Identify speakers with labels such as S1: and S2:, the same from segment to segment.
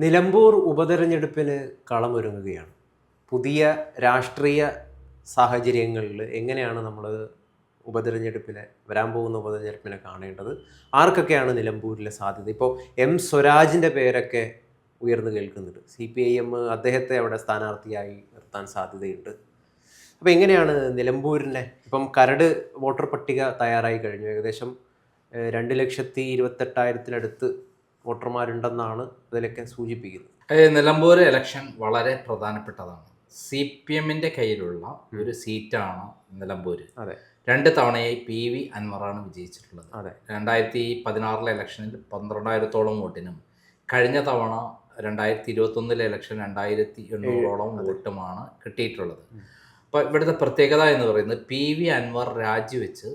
S1: നിലമ്പൂർ ഉപതെരഞ്ഞെടുപ്പിന് കളമൊരുങ്ങുകയാണ്. പുതിയ രാഷ്ട്രീയ സാഹചര്യങ്ങളിൽ എങ്ങനെയാണ് നമ്മൾ ഉപതെരഞ്ഞെടുപ്പിനെ വരാൻ പോകുന്ന ഉപതെരഞ്ഞെടുപ്പിനെ കാണേണ്ടത്? ആർക്കൊക്കെയാണ് നിലമ്പൂരിലെ സാധ്യത? ഇപ്പോൾ എം സ്വരാജിന്റെ പേരൊക്കെ ഉയർന്നു കേൾക്കുന്നുണ്ട്. സി പി ഐ എം അദ്ദേഹത്തെ അവിടെ സ്ഥാനാർത്ഥിയായി നിർത്താൻ സാധ്യതയുണ്ട്. അപ്പോൾ എങ്ങനെയാണ് നിലമ്പൂരിനെ ഇപ്പം കരട് വോട്ടർ പട്ടിക തയ്യാറായി കഴിഞ്ഞു. ഏകദേശം രണ്ട് ലക്ഷത്തി ഇരുപത്തെട്ടായിരത്തിനടുത്ത് വോട്ടർമാരുണ്ടെന്നാണ് ഇതിലൊക്കെ സൂചിപ്പിക്കുന്നത്.
S2: നിലമ്പൂർ ഇലക്ഷൻ വളരെ പ്രധാനപ്പെട്ടതാണ്. സി പി എമ്മിന്റെ കയ്യിലുള്ള ഒരു സീറ്റാണ് നിലമ്പൂർ
S1: അതെ.
S2: രണ്ട് തവണയായി പി വി അൻവറാണ് വിജയിച്ചിട്ടുള്ളത്.
S1: അതെ.
S2: രണ്ടായിരത്തി പതിനാറിലെ ഇലക്ഷനിൽ പന്ത്രണ്ടായിരത്തോളം വോട്ടിനും കഴിഞ്ഞ തവണ രണ്ടായിരത്തി ഇരുപത്തൊന്നിലെ ഇലക്ഷൻ രണ്ടായിരത്തി എണ്ണൂറോളം വോട്ടുമാണ് കിട്ടിയിട്ടുള്ളത്. അപ്പോൾ ഇവിടുത്തെ പ്രത്യേകത എന്ന് പറയുന്നത് പി വി അൻവർ രാജിവെച്ച്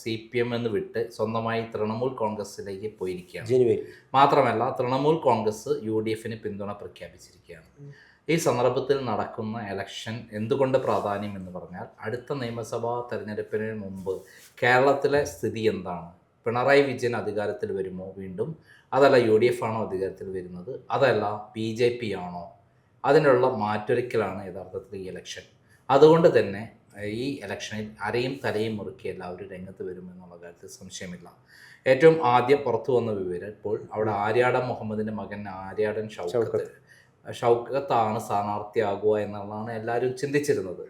S2: സി പി എം എന്ന് വിട്ട് സ്വന്തമായി തൃണമൂൽ കോൺഗ്രസിലേക്ക് പോയിരിക്കുകയാണ്.
S1: ജനുവരി.
S2: മാത്രമല്ല തൃണമൂൽ കോൺഗ്രസ് യു ഡി എഫിന് പിന്തുണ പ്രഖ്യാപിച്ചിരിക്കുകയാണ്. ഈ സന്ദർഭത്തിൽ നടക്കുന്ന എലക്ഷൻ എന്തുകൊണ്ട് പ്രാധാന്യം എന്ന് പറഞ്ഞാൽ അടുത്ത നിയമസഭാ തെരഞ്ഞെടുപ്പിന് മുമ്പ് കേരളത്തിലെ സ്ഥിതി എന്താണ്? പിണറായി വിജയൻ അധികാരത്തിൽ വരുമോ വീണ്ടും? അതല്ല യു ഡി എഫ് ആണോ അധികാരത്തിൽ വരുന്നത്? അതല്ല ബി ജെ പി ആണോ? അതിനുള്ള മാറ്റൊരുക്കലാണ് യഥാർത്ഥത്തിൽ ഈ ഇലക്ഷൻ അതുകൊണ്ട് തന്നെ ഈ ഇലക്ഷനിൽ അരയും തലയും മുറുക്കിയല്ല എല്ലാവരും രംഗത്ത് വരുമെന്നുള്ള കാര്യത്തിൽ സംശയമില്ല. ഏറ്റവും ആദ്യം പുറത്തു വന്ന വിവരം ഇപ്പോൾ അവിടെ ആര്യാടൻ മുഹമ്മദിന്റെ മകൻ ആര്യാടൻ ഷൗക്കത്ത്. ഷൗക്കത്താണ് സ്ഥാനാർത്ഥിയാകുക എന്നുള്ളതാണ് എല്ലാവരും ചിന്തിച്ചിരുന്നത്.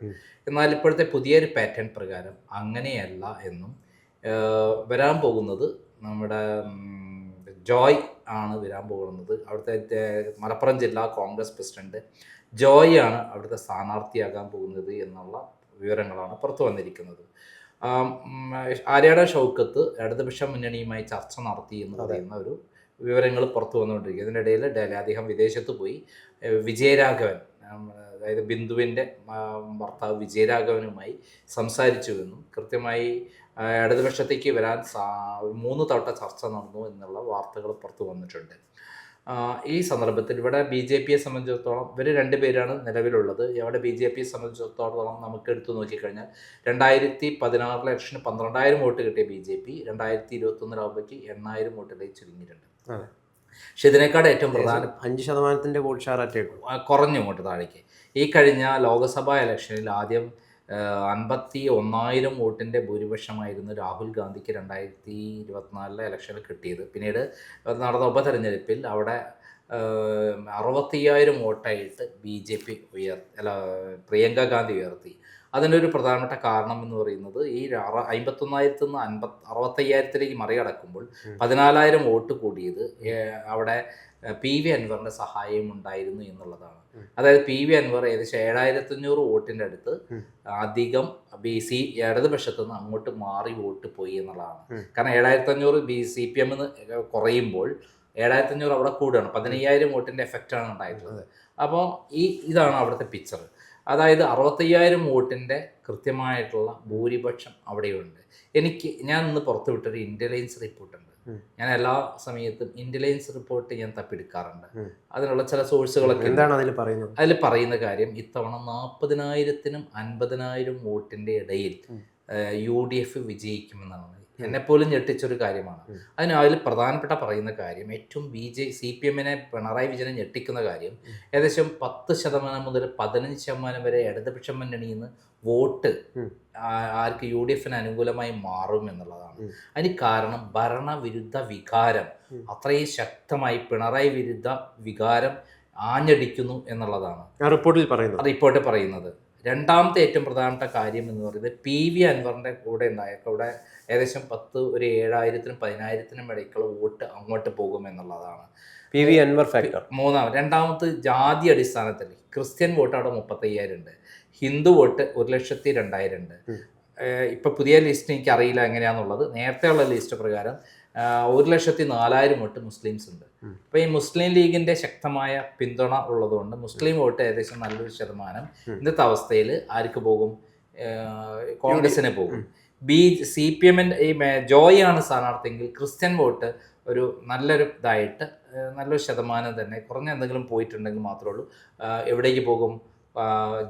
S2: എന്നാൽ ഇപ്പോഴത്തെ പുതിയൊരു പാറ്റേൺ പ്രകാരം അങ്ങനെയല്ല എന്നും വരാൻ പോകുന്നത് നമ്മുടെ ജോയ് ആണ് വരാൻ പോകുന്നത്. അവിടുത്തെ മലപ്പുറം ജില്ലാ കോൺഗ്രസ് പ്രസിഡന്റ് ജോയ് ആണ് അവിടുത്തെ സ്ഥാനാർത്ഥിയാകാൻ പോകുന്നത് എന്നുള്ള വിവരങ്ങളാണ് പുറത്തു വന്നിരിക്കുന്നത്. ആര്യാട ഷൗക്കത്ത് ഇടതുപക്ഷ മുന്നണിയുമായി ചർച്ച നടത്തി എന്ന് പറയുന്ന ഒരു വിവരങ്ങൾ പുറത്തു വന്നുകൊണ്ടിരിക്കുക ഇതിനിടയിൽ ഡൽഹി അദ്ദേഹം വിദേശത്ത് പോയി. വിജയരാഘവൻ അതായത് ബിന്ദുവിന്റെ ഭർത്താവ് വിജയരാഘവനുമായി സംസാരിച്ചുവെന്നും കൃത്യമായി ഇടതുപക്ഷത്തേക്ക് വരാൻ മൂന്ന് തവണ ചർച്ച നടന്നു എന്നുള്ള വാർത്തകൾ പുറത്തു വന്നിട്ടുണ്ട്. ഈ സന്ദർഭത്തിൽ ഇവിടെ ബി ജെ പിയെ സംബന്ധിച്ചിടത്തോളം ഇവർ രണ്ടുപേരാണ് നിലവിലുള്ളത്. ഇവിടെ ബി ജെ പിയെ സംബന്ധിച്ചിടത്തോളം നമുക്ക് എടുത്തു നോക്കിക്കഴിഞ്ഞാൽ രണ്ടായിരത്തി പതിനാറിലെ ഇലക്ഷന് പന്ത്രണ്ടായിരം വോട്ട് കിട്ടിയ ബി ജെ പി രണ്ടായിരത്തി ഇരുപത്തൊന്നിലാകുമ്പോഴേക്ക് എണ്ണായിരം വോട്ടിലേക്ക് ചുരുങ്ങിയിട്ടുണ്ട്. പക്ഷെ ഇതിനേക്കാൾ ഏറ്റവും പ്രധാനം
S1: അഞ്ച് ശതമാനത്തിന്റെ വോട്ട് ഷെയർ
S2: കുറഞ്ഞു വോട്ട് താഴേക്ക്. ഈ കഴിഞ്ഞ ലോക്സഭാ ഇലക്ഷനിൽ ആദ്യം അൻപത്തി ഒന്നായിരം വോട്ടിന്റെ ഭൂരിപക്ഷമായിരുന്നു രാഹുൽ ഗാന്ധിക്ക് രണ്ടായിരത്തി ഇരുപത്തിനാലിലെ ഇലക്ഷനിൽ കിട്ടിയത്. പിന്നീട് നടന്ന ഉപതെരഞ്ഞെടുപ്പിൽ അവിടെ അറുപത്തിയ്യായിരം വോട്ടായിട്ട് ബി ജെ പി ഉയർ അല്ല പ്രിയങ്ക ഗാന്ധി ഉയർത്തി. അതിന്റെ ഒരു പ്രധാനപ്പെട്ട കാരണം എന്ന് പറയുന്നത് ഈ അമ്പത്തൊന്നായിരത്തി നിന്ന് അൻപത് അറുപത്തയ്യായിരത്തിലേക്ക് മറികടക്കുമ്പോൾ. പതിനാലായിരം വോട്ട് കൂടിയത് അവിടെ പി വി അൻവറിന്റെ സഹായം ഉണ്ടായിരുന്നു എന്നുള്ളതാണ്. അതായത് പി വി അൻവർ ഏകദേശം ഏഴായിരത്തി അഞ്ഞൂറ് വോട്ടിന്റെ അടുത്ത് അധികം ബി സി ഇടതുപക്ഷത്തു നിന്ന് അങ്ങോട്ട് മാറി വോട്ട് പോയി എന്നുള്ളതാണ്. കാരണം ഏഴായിരത്തി അഞ്ഞൂറ് ബി സി പി എമ്മിന്ന് കുറയുമ്പോൾ ഏഴായിരത്തി അഞ്ഞൂറ് അവിടെ കൂടുകയാണ് പതിനയ്യായിരം വോട്ടിന്റെ എഫക്റ്റാണ് ഉണ്ടായിട്ടുള്ളത്. അപ്പോൾ ഈ ഇതാണ് അവിടുത്തെ പിക്ചർ അതായത് അറുപത്തയ്യായിരം വോട്ടിന്റെ കൃത്യമായിട്ടുള്ള ഭൂരിപക്ഷം അവിടെയുണ്ട്. എനിക്ക് ഞാൻ ഇന്ന് പുറത്തുവിട്ടൊരു ഇന്റലിജൻസ് റിപ്പോർട്ടുണ്ട്
S1: ഉണ്ട്.
S2: ഞാൻ എല്ലാ സമയത്തും ഇന്റലിജൻസ് റിപ്പോർട്ട് ഞാൻ തപ്പിയെടുക്കാറുണ്ട്. അതിനുള്ള ചില സോഴ്സുകളൊക്കെ
S1: എന്താണ് അതിൽ പറയുന്നത്?
S2: അതിൽ പറയുന്ന കാര്യം ഇത്തവണ നാൽപ്പതിനായിരത്തിനും അൻപതിനായിരം വോട്ടിന്റെ ഇടയിൽ. യു ഡി എഫ് വിജയിക്കുമെന്നാണ്. എന്നെപ്പോലും ഞെട്ടിച്ചൊരു കാര്യമാണ്. അതിന് അതിൽ പ്രധാനപ്പെട്ട പറയുന്ന കാര്യം ഏറ്റവും ബി ജെ സി പി എമ്മിനെ പിണറായി വിജയനെ ഞെട്ടിക്കുന്ന കാര്യം ഏകദേശം പത്ത് ശതമാനം മുതൽ പതിനഞ്ച് ശതമാനം വരെ ഇടതുപക്ഷ മുന്നണിയിൽ നിന്ന് വോട്ട് ആർക്ക് യു ഡി എഫിന് അനുകൂലമായി മാറും എന്നുള്ളതാണ്. അതിന് കാരണം ഭരണവിരുദ്ധ വികാരം. അത്രയും ശക്തമായി പിണറായി വിരുദ്ധ വികാരം ആഞ്ഞടിക്കുന്നു എന്നുള്ളതാണ്.
S1: റിപ്പോർട്ടിൽ പറയുന്നത്.
S2: റിപ്പോർട്ടിൽ പറയുന്നത്. രണ്ടാമത്തെ ഏറ്റവും പ്രധാനപ്പെട്ട കാര്യം എന്ന് പറയുന്നത് പി വി അൻവറിന്റെ കൂടെ ഉണ്ടായ കൂടെ ഏകദേശം പത്ത് ഒരു ഏഴായിരത്തിനും പതിനായിരത്തിനും ഇടയ്ക്കുള്ള വോട്ട് അങ്ങോട്ട് പോകും എന്നുള്ളതാണ്.
S1: P V Anwar factor.
S2: മൂന്നാമത് രണ്ടാമത് ജാതി അടിസ്ഥാനത്തിൽ ക്രിസ്ത്യൻ വോട്ട് അവിടെ മുപ്പത്തയ്യായിരം ഉണ്ട് ഹിന്ദു വോട്ട് ഒരു ലക്ഷത്തി രണ്ടായിരം ഉണ്ട് ഇപ്പം പുതിയ ലിസ്റ്റ് എനിക്ക് അറിയില്ല എങ്ങനെയാണെന്നുള്ളത് നേരത്തെയുള്ള ലിസ്റ്റ് പ്രകാരം ഒരു ലക്ഷത്തി നാലായിരം വോട്ട് മുസ്ലിംസ് ഉണ്ട്.
S1: അപ്പൊ
S2: അപ്പോൾ ഈ മുസ്ലിം ലീഗിന്റെ ശക്തമായ പിന്തുണ ഉള്ളതുകൊണ്ട് മുസ്ലിം വോട്ട് ഏകദേശം നല്ലൊരു ശതമാനം ഇന്നത്തെ അവസ്ഥയിൽ ആർക്ക് പോകും? കോൺഗ്രസിന് പോകും. ബി സി പി എമ്മിന്റെ ഈ ജോയി ആണ് സ്ഥാനാർത്ഥിയെങ്കിൽ ക്രിസ്ത്യൻ വോട്ട് ഒരു നല്ലൊരു ഇതായിട്ട് നല്ലൊരു ശതമാനം തന്നെ കുറഞ്ഞ എന്തെങ്കിലും പോയിട്ടുണ്ടെങ്കിൽ മാത്രമേ ഉള്ളൂ. എവിടേക്ക് പോകും?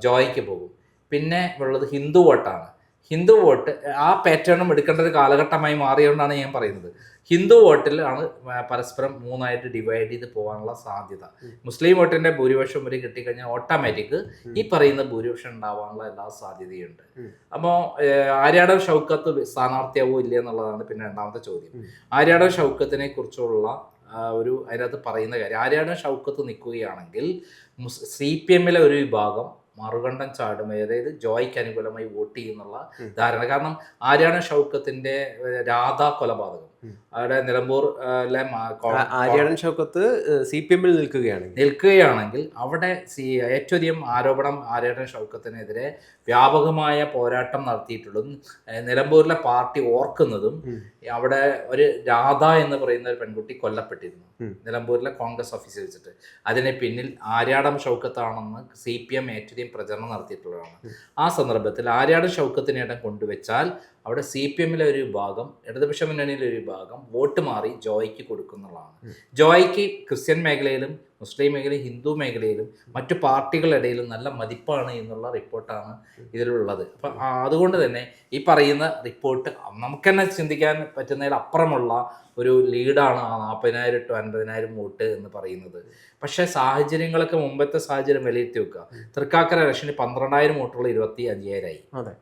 S2: ജോയ്ക്ക് പോകും. പിന്നെ ഉള്ളത് ഹിന്ദു വോട്ടാണ്. ഹിന്ദു വോട്ട് ആ പാറ്റേണും എടുക്കേണ്ട ഒരു കാലഘട്ടമായി മാറിയതുകൊണ്ടാണ് ഞാൻ പറയുന്നത്. ഹിന്ദു വോട്ടിൽ ആണ് പരസ്പരം മൂന്നായിട്ട് ഡിവൈഡ് ചെയ്ത് പോകാനുള്ള സാധ്യത. മുസ്ലിം വോട്ടിന്റെ ഭൂരിപക്ഷം വരെ കിട്ടിക്കഴിഞ്ഞാൽ ഓട്ടോമാറ്റിക് ഈ പറയുന്ന ഭൂരിപക്ഷം ഉണ്ടാവാനുള്ള എല്ലാ സാധ്യതയുണ്ട്. അപ്പോൾ ആര്യാടൻ ഷൗക്കത്ത് സ്ഥാനാർത്ഥിയാവോ ഇല്ല എന്നുള്ളതാണ് പിന്നെ രണ്ടാമത്തെ ചോദ്യം.
S1: ഉം.
S2: ആര്യാടൻ ഷൗക്കത്തിനെ കുറിച്ചുള്ള ഒരു അതിനകത്ത് പറയുന്ന കാര്യം ആര്യാടൻ ഷൗക്കത്ത് നിൽക്കുകയാണെങ്കിൽ സി പി എമ്മിലെ ഒരു വിഭാഗം മറുകണ്ഠം ചാടുമായി അതായത് ജോയ്ക്ക് അനുകൂലമായി വോട്ട് ചെയ്യുന്നുള്ള ധാരണ. കാരണം ആര്യാണ് ഷൗക്കത്തിന്റെ രാധാ കൊലപാതകം. അവിടെ നിലമ്പൂർ
S1: ആര്യാടൻ ഷൗക്കത്ത് സി പി എമ്മിൽ നിൽക്കുകയാണെങ്കിൽ.
S2: നിൽക്കുകയാണെങ്കിൽ അവിടെ സി ഏറ്റവും അധികം ആരോപണം ആര്യാടൻ ഷൗക്കത്തിനെതിരെ വ്യാപകമായ പോരാട്ടം നടത്തിയിട്ടുള്ളതും നിലമ്പൂരിലെ പാർട്ടി ഓർക്കുന്നതും അവിടെ ഒരു രാധ എന്ന് പറയുന്ന ഒരു പെൺകുട്ടി കൊല്ലപ്പെട്ടിരുന്നു. നിലമ്പൂരിലെ കോൺഗ്രസ് ഓഫീസിൽ വെച്ചിട്ട്. അതിന് പിന്നിൽ ആര്യാടം ഷൗക്കത്താണെന്ന് സി പി എം ഏറ്റവും പ്രചരണം നടത്തിയിട്ടുള്ളതാണ്. ആ സന്ദർഭത്തിൽ ആര്യാടൻ ഷൗക്കത്തിനേടം കൊണ്ടുവച്ചാൽ അവിടെ സി പി എമ്മിലെ ഒരു വിഭാഗം ഇടതുപക്ഷ മുന്നണിയിലെ ഒരു വിഭാഗം വോട്ട് മാറി ജോയ്ക്ക് കൊടുക്കുന്നുള്ളതാണ്. ജോയ്ക്ക് ക്രിസ്ത്യൻ മേഖലയിലും മുസ്ലിം മേഖലയിലും ഹിന്ദു മേഖലയിലും മറ്റു പാർട്ടികളിടയിലും ഇടയിലും നല്ല മതിപ്പാണ് എന്നുള്ള റിപ്പോർട്ടാണ് ഇതിലുള്ളത്. അപ്പം അതുകൊണ്ട് തന്നെ ഈ പറയുന്ന റിപ്പോർട്ട് നമുക്ക് തന്നെ ചിന്തിക്കാൻ പറ്റുന്നതിൽ അപ്പുറമുള്ള ഒരു ലീഡാണ് ആ നാൽപ്പതിനായിരം ടു അൻപതിനായിരം വോട്ട് എന്ന് പറയുന്നത്. പക്ഷേ സാഹചര്യങ്ങളൊക്കെ മുമ്പത്തെ സാഹചര്യം വിലയിരുത്തി വെക്കുക. തൃക്കാക്കര ഇലക്ഷന് പന്ത്രണ്ടായിരം വോട്ടുള്ള ഇരുപത്തി അഞ്ചായിരമായി
S1: അതെ.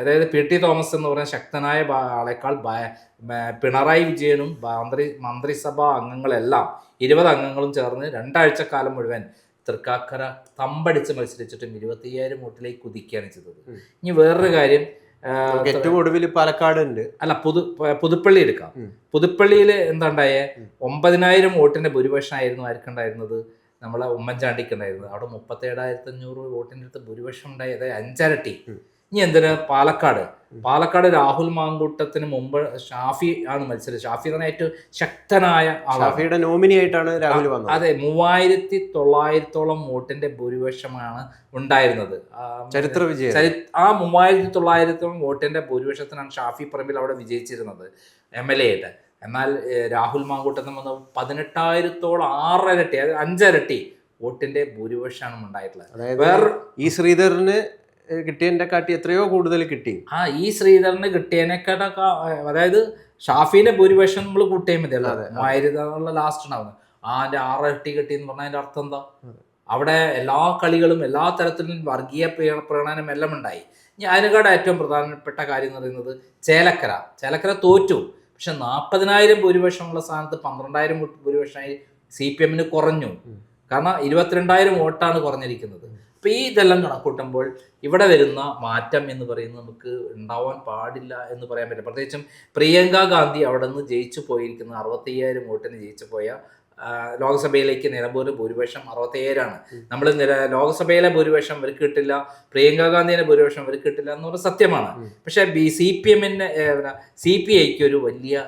S2: അതായത് പി ടി തോമസ് എന്ന് പറയുന്ന ശക്തനായ ആളെക്കാൾ പിണറായി വിജയനും മന്ത്രി മന്ത്രിസഭാ അംഗങ്ങളെല്ലാം ഇരുപത് അംഗങ്ങളും ചേർന്ന് രണ്ടാഴ്ച കാലം മുഴുവൻ തൃക്കാക്കര തമ്പടിച്ച് മത്സരിച്ചിട്ടും ഇരുപത്തിയ്യായിരം വോട്ടിലേക്ക് കുതിക്കുകയാണ് ചെയ്തത്. ഇനി വേറൊരു കാര്യം
S1: ഏറ്റവും ഒടുവിൽ പാലക്കാട് ഉണ്ട്
S2: അല്ല പുതു പുതുപ്പള്ളി എടുക്കാം. പുതുപ്പള്ളിയിൽ
S1: എന്താണ്ടായ?
S2: ഒമ്പതിനായിരം വോട്ടിന്റെ ഭൂരിപക്ഷമായിരുന്നു ആർക്കുണ്ടായിരുന്നത് നമ്മളെ ഉമ്മൻചാണ്ടിക്ക് ഉണ്ടായിരുന്നത്. അവിടെ മുപ്പത്തേഴായിരത്തി അഞ്ഞൂറ് വോട്ടിന്റെ അടുത്ത് ഭൂരിപക്ഷം ഉണ്ടായി. അതായത് അഞ്ചരട്ടി. ഇനി എന്തിന് പാലക്കാട്? പാലക്കാട് രാഹുൽ മാങ്കൂട്ടത്തിന് മുമ്പ് ഷാഫി ആണ് മത്സരം ഷാഫി എന്ന് ഏറ്റവും ശക്തനായ
S1: ഷാഫിയുടെ നോമിനി ആയിട്ടാണ് രാഹുൽ വന്നത്.
S2: അതെ മൂവായിരത്തി തൊള്ളായിരത്തോളം വോട്ടിന്റെ ഭൂരിപക്ഷമാണ് ഉണ്ടായിരുന്നത്.
S1: ചരിത്ര വിജയം.
S2: ആ മൂവായിരത്തി തൊള്ളായിരത്തോളം വോട്ടിന്റെ ഭൂരിപക്ഷത്തിനാണ് ഷാഫി പറമ്പിൽ അവിടെ വിജയിച്ചിരുന്നത് എം എൽ എ ആയിട്ട്. എന്നാൽ രാഹുൽ മാങ്കൂട്ടത്തിൽ വന്ന് പതിനെട്ടായിരത്തോളം ആറരട്ടി അതായത് അഞ്ചരട്ടി വോട്ടിന്റെ ഭൂരിപക്ഷമാണ് ഉണ്ടായിട്ടുള്ളത്. വേറെ
S1: ഈ ശ്രീധരന് കിട്ടിയതിന്റെ കാട്ടി എത്രയോ കൂടുതൽ കിട്ടി.
S2: ആ ഈ ശ്രീധരന് കിട്ടിയതിനെക്കാട്ട അതായത് ഷാഫിന്റെ ഭൂരിപക്ഷം നമ്മൾ കൂട്ടിയാൽ മതി
S1: അല്ലാതെ. അതെ.
S2: ലാസ്റ്റ് ഉണ്ടാവുന്നത് ആ എന്റെ ആറട്ടി കിട്ടി എന്ന് പറഞ്ഞാൽ അതിന്റെ അർത്ഥം എന്താ? അവിടെ എല്ലാ കളികളും എല്ലാ തരത്തിലും വർഗീയ പ്രകടനം എല്ലാം ഉണ്ടായി. ഇനി അതിനെക്കാട് ഏറ്റവും പ്രധാനപ്പെട്ട കാര്യം എന്ന് പറയുന്നത് ചേലക്കര. ചേലക്കര തോറ്റു. പക്ഷെ നാൽപ്പതിനായിരം ഭൂരിപക്ഷമുള്ള സ്ഥാനത്ത് പന്ത്രണ്ടായിരം ഭൂരിപക്ഷമായി സി പി എമ്മിന് കുറഞ്ഞു. കാരണം ഇരുപത്തിരണ്ടായിരം വോട്ടാണ് കുറഞ്ഞിരിക്കുന്നത്. അപ്പൊ ഈ ഇതെല്ലാം കണക്കൂട്ടുമ്പോൾ ഇവിടെ വരുന്ന മാറ്റം എന്ന് പറയുന്നത് നമുക്ക് ഉണ്ടാവാൻ പാടില്ല എന്ന് പറയാൻ പറ്റില്ല. പ്രത്യേകിച്ചും പ്രിയങ്ക ഗാന്ധി അവിടെ നിന്ന് ജയിച്ചു പോയിരിക്കുന്ന. അറുപത്തയ്യായിരം വോട്ടിന് ജയിച്ചു പോയ ലോക്സഭയിലേക്ക് നിലമ്പൂർ ഭൂരിപക്ഷം അറുപത്തേഴാണ്. നമ്മൾ ലോക്സഭയിലെ ഭൂരിപക്ഷം ഇവർക്ക് കിട്ടില്ല പ്രിയങ്ക ഗാന്ധിയുടെ ഭൂരിപക്ഷം ഇവർക്ക് കിട്ടില്ല എന്നുള്ള സത്യമാണ്. പക്ഷെ ബി സി പി എമ്മിന് സി പി ഐക്ക് ഒരു വലിയ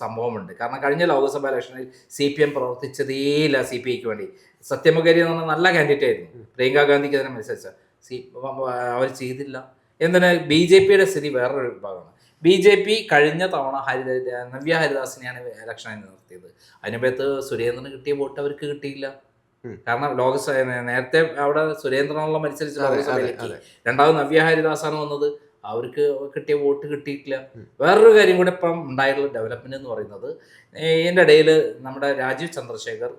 S2: സംഭവമുണ്ട്. കാരണം കഴിഞ്ഞ ലോക്സഭാ ഇലക്ഷനിൽ സി പി എം പ്രവർത്തിച്ചതേയില്ല സി പി ഐക്ക് വേണ്ടി. സത്യമകരി എന്ന് പറഞ്ഞാൽ നല്ല കാൻഡിഡേറ്റ് ആയിരുന്നു. പ്രിയങ്ക ഗാന്ധിക്ക് അതിനനുസരിച്ച് മത്സരിച്ച. സി അവർ ചെയ്തില്ല. എന്തിനാ? ബി ജെ പിയുടെ സ്ഥിതി വേറൊരു വിഭാഗമാണ്. ബി ജെ പി കഴിഞ്ഞ തവണ ഹരിത നവ്യ ഹരിദാസിനെയാണ് ഇലക്ഷനായി നിർത്തിയത് അതിനകത്ത് സുരേന്ദ്രന് കിട്ടിയ വോട്ട് അവർക്ക് കിട്ടിയില്ല. കാരണം ലോകസഭ നേരത്തെ അവിടെ സുരേന്ദ്രനുള്ള മത്സരിച്ച് ലോകസഭയിലേക്ക് രണ്ടാമത് നവ്യ ഹരിദാസാണ് വന്നത്. അവർക്ക് കിട്ടിയ വോട്ട് കിട്ടിയിട്ടില്ല. വേറൊരു കാര്യം കൂടെ ഇപ്പം ഉണ്ടായിട്ടുള്ള ഡെവലപ്മെന്റ് എന്ന് പറയുന്നത് ഇതിന്റെ ഇടയിൽ നമ്മുടെ രാജീവ് ചന്ദ്രശേഖർ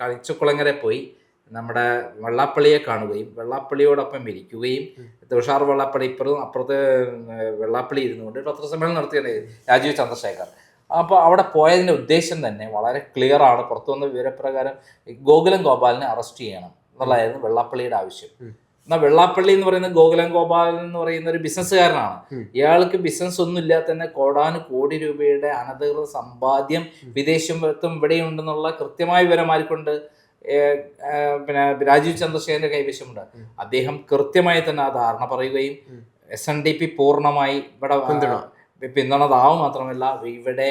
S2: കളിച്ചുകുളങ്ങരെ പോയി. നമ്മുടെ വെള്ളാപ്പള്ളിയെ കാണുകയും വെള്ളാപ്പള്ളിയോടൊപ്പം ഇരിക്കുകയും തുഷാർ വെള്ളാപ്പള്ളി ഇപ്പുറത്തും അപ്പുറത്ത് വെള്ളാപ്പള്ളി ഇരുന്നുകൊണ്ട് പത്രസമ്മേളനം നടത്തിയത് രാജീവ് ചന്ദ്രശേഖർ. അപ്പോൾ അവിടെ പോയതിന്റെ ഉദ്ദേശം തന്നെ വളരെ ക്ലിയർ ആണ്. പുറത്തു വന്ന വിവരപ്രകാരം ഗോകുലം ഗോപാലിനെ അറസ്റ്റ് ചെയ്യണം എന്നുള്ളതായിരുന്നു വെള്ളാപ്പള്ളിയുടെ ആവശ്യം. എന്നാൽ വെള്ളാപ്പള്ളി എന്ന് പറയുന്ന ഗോകുലം ഗോപാലൻ എന്ന് പറയുന്ന ഒരു ബിസിനസ്സുകാരനാണ് ഇയാൾക്ക് ബിസിനസ് ഒന്നും ഇല്ലാതെ തന്നെ കോടാനു കോടി രൂപയുടെ അനധികൃത സമ്പാദ്യം വിദേശത്തും ഇവിടെയുണ്ടെന്നുള്ള കൃത്യമായ വിവരം ആർക്കുണ്ട്? ഏർ, ഏർ, പിന്നെ രാജീവ് ചന്ദ്രശേഖരന്റെ കൈവശമുണ്ട്. അദ്ദേഹം കൃത്യമായി തന്നെ ആ ധാരണ പറയുകയും. എസ് എൻ ഡി പി പൂർണമായി ഇവിടെ
S1: പിന്തുണ.
S2: പിന്തുണതാവും മാത്രമല്ല ഇവിടെ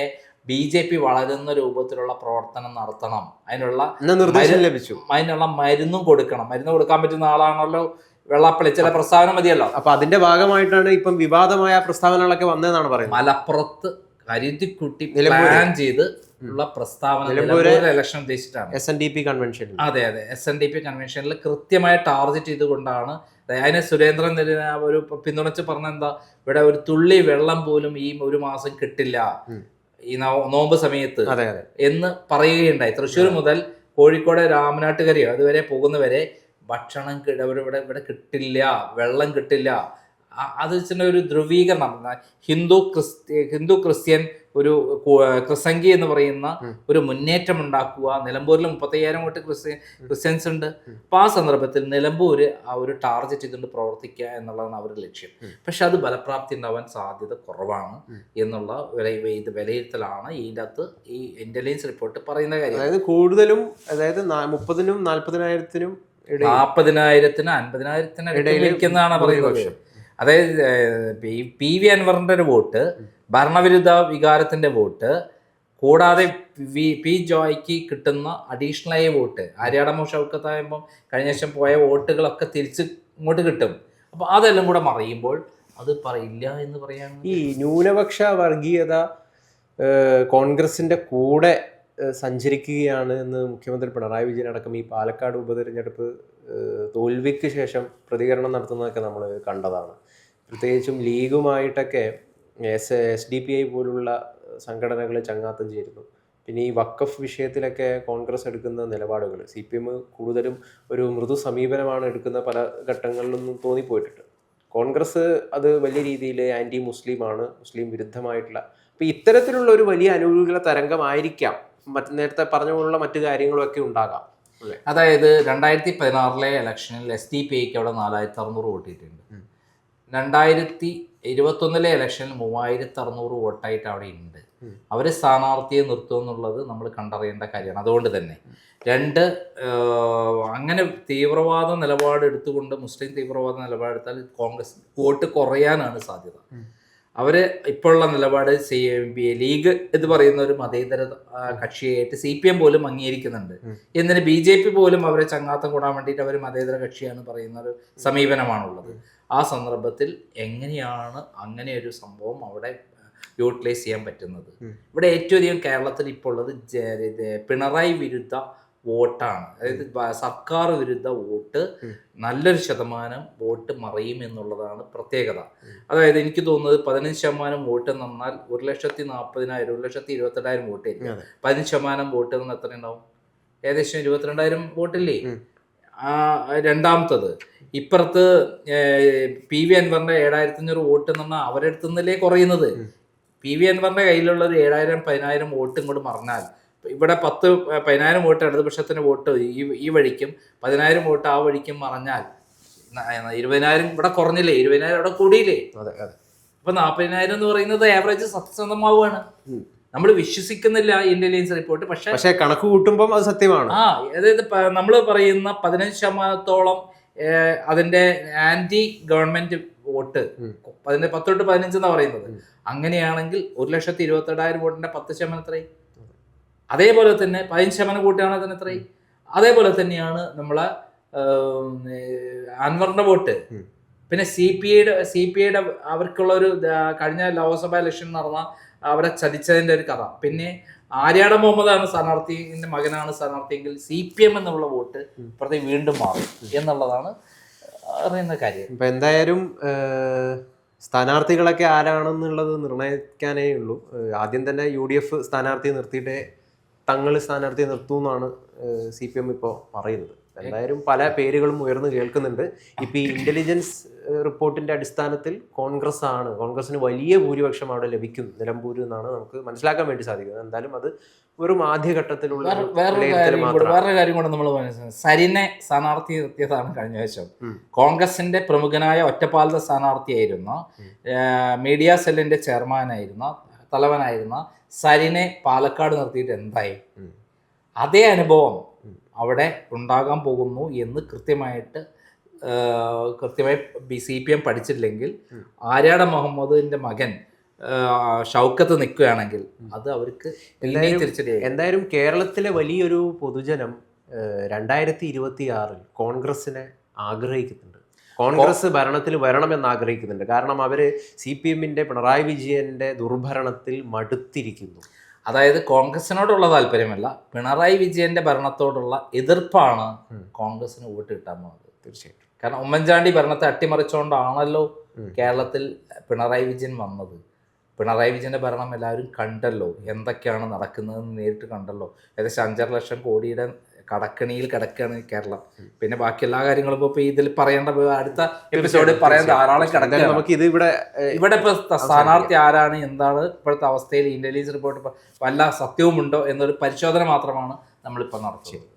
S2: ബി ജെ പി വളരുന്ന രൂപത്തിലുള്ള പ്രവർത്തനം നടത്തണം. അതിനുള്ള
S1: നിർദ്ദേശം ലഭിച്ചു.
S2: അതിനുള്ള മരുന്നും കൊടുക്കണം. മരുന്ന് കൊടുക്കാൻ പറ്റുന്ന ആളാണല്ലോ വെള്ളാപ്പള്ളി. ചില പ്രസ്താവന മതിയല്ലോ.
S1: അപ്പൊ അതിന്റെ ഭാഗമായിട്ടാണ് ഇപ്പം വിവാദമായ പ്രസ്താവനകളൊക്കെ വന്നതെന്നാണ് പറയുന്നത്.
S2: മലപ്പുറത്ത് കരുതിക്കുട്ടി. പ്ലാൻ ചെയ്ത് ഉള്ള പ്രസ്താവന election ഉദ്ദേശിച്ചിട്ടാണ്.
S1: S N D P convention
S2: അതെ അതെ. എസ് എൻ ഡി പി കൺവെൻഷനിൽ കൃത്യമായി ടാർഗറ്റ് ചെയ്തുകൊണ്ടാണ് അതിനെ സുരേന്ദ്രൻ ഒരു പിന്തുണച്ച് പറഞ്ഞ എന്താ ഇവിടെ ഒരു തുള്ളി വെള്ളം പോലും ഈ ഒരു മാസം കിട്ടില്ല ഈ നോമ്പ് സമയത്ത് എന്ന് പറയുകയുണ്ടായി. തൃശ്ശൂർ മുതൽ കോഴിക്കോട് രാമനാട്ടുകരയോ അതുവരെ പോകുന്നവരെ ഭക്ഷണം ഇവിടെ ഇവിടെ കിട്ടില്ല വെള്ളം കിട്ടില്ല. അത് വെച്ചിട്ട് ഒരു ധ്രുവീകരണം ഹിന്ദു ക്രിസ്ത്യ ഹിന്ദു ക്രിസ്ത്യൻ ഒരു ക്രിസംഗി എന്ന് പറയുന്ന ഒരു മുന്നേറ്റം ഉണ്ടാക്കുക നിലമ്പൂരിൽ മുപ്പത്തയ്യായിരം കോട്ടി ക്രിസ്ത്യൻ ക്രിസ്ത്യൻസ് ഉണ്ട്. അപ്പൊ ആ സന്ദർഭത്തിൽ നിലമ്പൂര് ആ ഒരു ടാർഗറ്റ് ചെയ്തുകൊണ്ട് പ്രവർത്തിക്കുക എന്നുള്ളതാണ് അവരുടെ ലക്ഷ്യം. പക്ഷെ അത് ഫലപ്രാപ്തി ഉണ്ടാവാൻ സാധ്യത കുറവാണ്. എന്നുള്ള ഇത് വിലയിരുത്തലാണ് ഇതിന്റെ അകത്ത് ഈ ഇന്റലിജൻസ് റിപ്പോർട്ട് പറയുന്ന കാര്യം.
S1: അതായത് കൂടുതലും അതായത് മുപ്പതിനും നാൽപ്പതിനായിരത്തിനും
S2: നാൽപ്പതിനായിരത്തിന് അൻപതിനായിരത്തിന് ഇടയിലിരിക്കുന്നതാണ് പറയുന്നത്. അതായത് പി- വി അൻവറിന്റെ ഒരു വോട്ട് ഭരണവിരുദ്ധ വികാരത്തിന്റെ വോട്ട് കൂടാതെ പി ജോയ്ക്ക് കിട്ടുന്ന അഡീഷണലായ വോട്ട് ആര്യാടമോ ഷൗക്കത്താകുമ്പം കഴിഞ്ഞ ശേഷം പോയ വോട്ടുകളൊക്കെ തിരിച്ച് ഇങ്ങോട്ട് കിട്ടും. അപ്പോൾ അതെല്ലാം കൂടെ മറിയുമ്പോൾ അത് പറയില്ല എന്ന് പറയാൻ
S1: ഈ ന്യൂനപക്ഷ വർഗീയത കോൺഗ്രസിന്റെ കൂടെ സഞ്ചരിക്കുകയാണ് എന്ന് മുഖ്യമന്ത്രി പിണറായി വിജയൻ അടക്കം ഈ പാലക്കാട് ഉപതെരഞ്ഞെടുപ്പ് തോൽവിക്ക് ശേഷം പ്രതികരണം നടത്തുന്നതൊക്കെ നമ്മൾ കണ്ടതാണ്. പ്രത്യേകിച്ചും ലീഗുമായിട്ടൊക്കെ S S D P I പോലുള്ള സംഘടനകൾ ചങ്ങാത്തം ചേരുന്നു. പിന്നെ ഈ വക്കഫ് വിഷയത്തിലൊക്കെ കോൺഗ്രസ് എടുക്കുന്ന നിലപാടുകൾ സി പി എം കൂടുതലും ഒരു മൃദു സമീപനമാണ് എടുക്കുന്ന പല ഘട്ടങ്ങളിലും തോന്നിപ്പോയിട്ടുണ്ട്. കോൺഗ്രസ് അത് വലിയ രീതിയിൽ ആന്റി മുസ്ലിമാണ് മുസ്ലിം വിരുദ്ധമായിട്ടുള്ള. അപ്പോൾ ഇത്തരത്തിലുള്ള ഒരു വലിയ അനുകൂല തരംഗമായിരിക്കാം. മറ്റ് നേരത്തെ പറഞ്ഞുകൊണ്ടുള്ള മറ്റു കാര്യങ്ങളൊക്കെ ഉണ്ടാകാം.
S2: അതായത് രണ്ടായിരത്തി പതിനാറിലെ ഇലക്ഷനിൽ എസ് ഡി പി ഐക്ക് അവിടെ നാലായിരത്തി അറുന്നൂറ് വോട്ട് കിട്ടിയിട്ടുണ്ട്. രണ്ടായിരത്തി ഇരുപത്തൊന്നിലെ ഇലക്ഷനിൽ മൂവായിരത്തി അറുന്നൂറ് വോട്ടായിട്ട് അവിടെ ഉണ്ട്. അവർ സ്ഥാനാർത്ഥിയെ നിർത്തും എന്നുള്ളത് നമ്മൾ കണ്ടറിയേണ്ട കാര്യമാണ്. അതുകൊണ്ട് തന്നെ രണ്ട് അങ്ങനെ തീവ്രവാദ നിലപാട് എടുത്തുകൊണ്ട് മുസ്ലിം തീവ്രവാദ നിലപാടെടുത്താൽ കോൺഗ്രസ് വോട്ട് കുറയാനാണ് സാധ്യത.
S1: ഉം.
S2: അവർ ഇപ്പോഴുള്ള നിലപാട് സി ലീഗ് എന്ന് പറയുന്ന ഒരു മതേതര കക്ഷിയായിട്ട് സി പി എം പോലും അംഗീകരിക്കുന്നുണ്ട്. എന്നിന് ബി ജെ പി പോലും അവരെ ചങ്ങാത്തം കൂടാൻ വേണ്ടിയിട്ട് അവർ മതേതര കക്ഷിയാണ് പറയുന്ന ഒരു സമീപനമാണുള്ളത്. ആ സന്ദർഭത്തിൽ എങ്ങനെയാണ് അങ്ങനെ ഒരു സംഭവം അവിടെ യൂട്ടിലൈസ് ചെയ്യാൻ പറ്റുന്നത്? ഇവിടെ ഏറ്റവും അധികം കേരളത്തിൽ ഇപ്പോൾ ഉള്ളത് പിണറായി വിരുദ്ധ വോട്ടാണ്. അതായത് സർക്കാർ വിരുദ്ധ വോട്ട് നല്ലൊരു ശതമാനം വോട്ട് മറയും എന്നുള്ളതാണ് പ്രത്യേകത. അതായത് എനിക്ക് തോന്നുന്നത് പതിനഞ്ച് ശതമാനം വോട്ട് നന്നാൽ ഒരു ലക്ഷത്തി നാൽപ്പതിനായിരം ഒരു ലക്ഷത്തി ഇരുപത്തെട്ടായിരം വോട്ട് ആയിരിക്കും. പതിനഞ്ച് ശതമാനം വോട്ട് നിന്ന് എത്ര ഉണ്ടാവും? ഏകദേശം ഇരുപത്തിരണ്ടായിരം വോട്ടില്ലേ? രണ്ടാമത്തത് ഇപ്പുറത്ത് പി വി അൻവറിന്റെ ഏഴായിരത്തി അഞ്ഞൂറ് വോട്ട് എന്ന് പറഞ്ഞാൽ അവരുടെ കുറയുന്നത്. പി വി അൻവറിന്റെ കയ്യിലുള്ള ഒരു ഏഴായിരം പതിനായിരം വോട്ട് ഇങ്ങോട്ട് മറന്നാൽ ഇവിടെ പത്ത് പതിനായിരം വോട്ട് ഇടതുപക്ഷത്തിന് വോട്ട് ഈ ഈ വഴിക്കും പതിനായിരം വോട്ട് ആ വഴിക്കും മറഞ്ഞാൽ ഇരുപതിനായിരം ഇവിടെ കുറഞ്ഞില്ലേ? ഇരുപതിനായിരം ഇവിടെ കൂടിയില്ലേ? അപ്പൊ നാൽപ്പതിനായിരം എന്ന് പറയുന്നത് ആവറേജ് സത്യസന്ധമാവുകയാണ്. നമ്മൾ വിശ്വസിക്കുന്നില്ല ഇന്റലിജൻസ് റിപ്പോർട്ട് പക്ഷെ
S1: പക്ഷേ കണക്ക് കൂട്ടുമ്പോൾ അത് സത്യമാണ്.
S2: ആ അതായത് നമ്മൾ പറയുന്ന പതിനഞ്ച് ശതമാനത്തോളം അതിന്റെ ആന്റി ഗവൺമെന്റ് വോട്ട്. അതിന്റെ പത്ത് തൊട്ട് പതിനഞ്ച് എന്നാ പറയുന്നത്. അങ്ങനെയാണെങ്കിൽ ഒരു ലക്ഷത്തി ഇരുപത്തി എട്ടായിരം വോട്ടിന്റെ പത്ത് ശതമാനം എത്രയും അതേപോലെ തന്നെ പതിനഞ്ച് ശതമാനം കൂട്ടുകയാണെങ്കിൽ തന്നെ എത്രയും അതേപോലെ തന്നെയാണ് നമ്മളെ അൻവറിന്റെ വോട്ട്. പിന്നെ സി പി ഐയുടെ സി പി ഐയുടെ അവർക്കുള്ള ഒരു കഴിഞ്ഞ ലോക്സഭ ഇലക്ഷൻ നടന്ന അവരെ ചതിച്ചതിന്റെ ഒരു കഥ. പിന്നെ ആര്യാട മുഹമ്മദാണ് സ്ഥാനാർത്ഥിന്റെ മകനാണ് സ്ഥാനാർത്ഥിയെങ്കിൽ സി പി എം എന്നുള്ള വോട്ട് ഇപ്പുറത്തെ വീണ്ടും മാറും എന്നുള്ളതാണ് അറിയുന്ന കാര്യം.
S1: ഇപ്പൊ എന്തായാലും സ്ഥാനാർത്ഥികളൊക്കെ ആരാണെന്നുള്ളത് നിർണയിക്കാനേ ഉള്ളൂ. ആദ്യം തന്നെ യു ഡി എഫ് സ്ഥാനാർത്ഥിയെ നിർത്തിയിട്ടേ തങ്ങൾ സ്ഥാനാർത്ഥിയെ നിർത്തുമെന്നാണ് സി പി എം ഇപ്പോൾ പറയുന്നത്. എന്തായാലും പല പേരുകളും ഉയർന്നു കേൾക്കുന്നുണ്ട്. ഇപ്പം ഈ ഇന്റലിജൻസ് റിപ്പോർട്ടിന്റെ റിപ്പോർട്ടിന്റെ അടിസ്ഥാനത്തിൽ കോൺഗ്രസ് ആണ് കോൺഗ്രസിന് വലിയ ഭൂരിപക്ഷം അവിടെ ലഭിക്കും നിലമ്പൂർ എന്നാണ് നമുക്ക് മനസ്സിലാക്കാൻ വേണ്ടി സാധിക്കുന്നത്. എന്തായാലും അത് ഒരു ആദ്യഘട്ടത്തിലുള്ള
S2: വേറൊരു കാര്യം കൂടെ നമ്മൾ സരിനെ സ്ഥാനാർത്ഥി നിർത്തിയതാണ് കഴിഞ്ഞ
S1: ദിവസം.
S2: കോൺഗ്രസിന്റെ പ്രമുഖനായ ഒറ്റപ്പാലത്തെ സ്ഥാനാർത്ഥിയായിരുന്ന. മീഡിയ സെല്ലിന്റെ ചെയർമാനായിരുന്ന തലവനായിരുന്ന. സരിനെ പാലക്കാട് നിർത്തിയിട്ട് എന്തായി? അതേ അനുഭവം. അവിടെ ഉണ്ടാകാൻ പോകുന്നു എന്ന് കൃത്യമായിട്ട് കൃത്യമായി ബി സി പി എം പഠിച്ചില്ലെങ്കിൽ ആര്യാട മുഹമ്മദിന്റെ മകൻ ഷൗക്കത്ത് നിൽക്കുകയാണെങ്കിൽ അത് അവർക്ക് തിരിച്ചടിയായി.
S1: എന്തായാലും കേരളത്തിലെ വലിയൊരു പൊതുജനം രണ്ടായിരത്തി ഇരുപത്തി ആറിൽ കോൺഗ്രസിനെ ആഗ്രഹിക്കുന്നുണ്ട്. കോൺഗ്രസ് ഭരണത്തിൽ വരണമെന്ന് ആഗ്രഹിക്കുന്നുണ്ട്. കാരണം അവർ സി പി എമ്മിന്റെ പിണറായി വിജയന്റെ ദുർഭരണത്തിൽ മടുത്തിരിക്കുന്നു.
S2: അതായത് കോൺഗ്രസിനോടുള്ള താല്പര്യമല്ല പിണറായി വിജയന്റെ ഭരണത്തോടുള്ള എതിർപ്പാണ്. കോൺഗ്രസിന് വോട്ട് കിട്ടാൻ പോകുന്നത്.
S1: തീർച്ചയായിട്ടും.
S2: കാരണം ഉമ്മൻചാണ്ടി ഭരണത്തെ അട്ടിമറിച്ചുകൊണ്ടാണല്ലോ കേരളത്തിൽ പിണറായി വിജയൻ വന്നത്. പിണറായി വിജയന്റെ ഭരണം എല്ലാവരും കണ്ടല്ലോ എന്തൊക്കെയാണ് നടക്കുന്നതെന്ന് നേരിട്ട് കണ്ടല്ലോ. ഏകദേശം അഞ്ചര ലക്ഷം കോടിയുടെ കടക്കണിയിൽ കിടക്കുകയാണ് കേരളം. പിന്നെ ബാക്കി എല്ലാ കാര്യങ്ങളും ഇപ്പൊ ഇതിൽ പറയേണ്ട അടുത്ത എപ്പിസോഡിൽ പറയാൻ ധാരാളം കിടക്കുക
S1: നമുക്ക് ഇത് ഇവിടെ
S2: ഇവിടെ ഇപ്പൊ സ്ഥാനാർത്ഥി ആരാണ് എന്താണ് ഇപ്പോഴത്തെ അവസ്ഥയിൽ ഇന്റലിജൻസ് റിപ്പോർട്ട് വല്ല സത്യവും ഉണ്ടോ എന്നൊരു പരിശോധന മാത്രമാണ് നമ്മളിപ്പോൾ നടത്തിയത്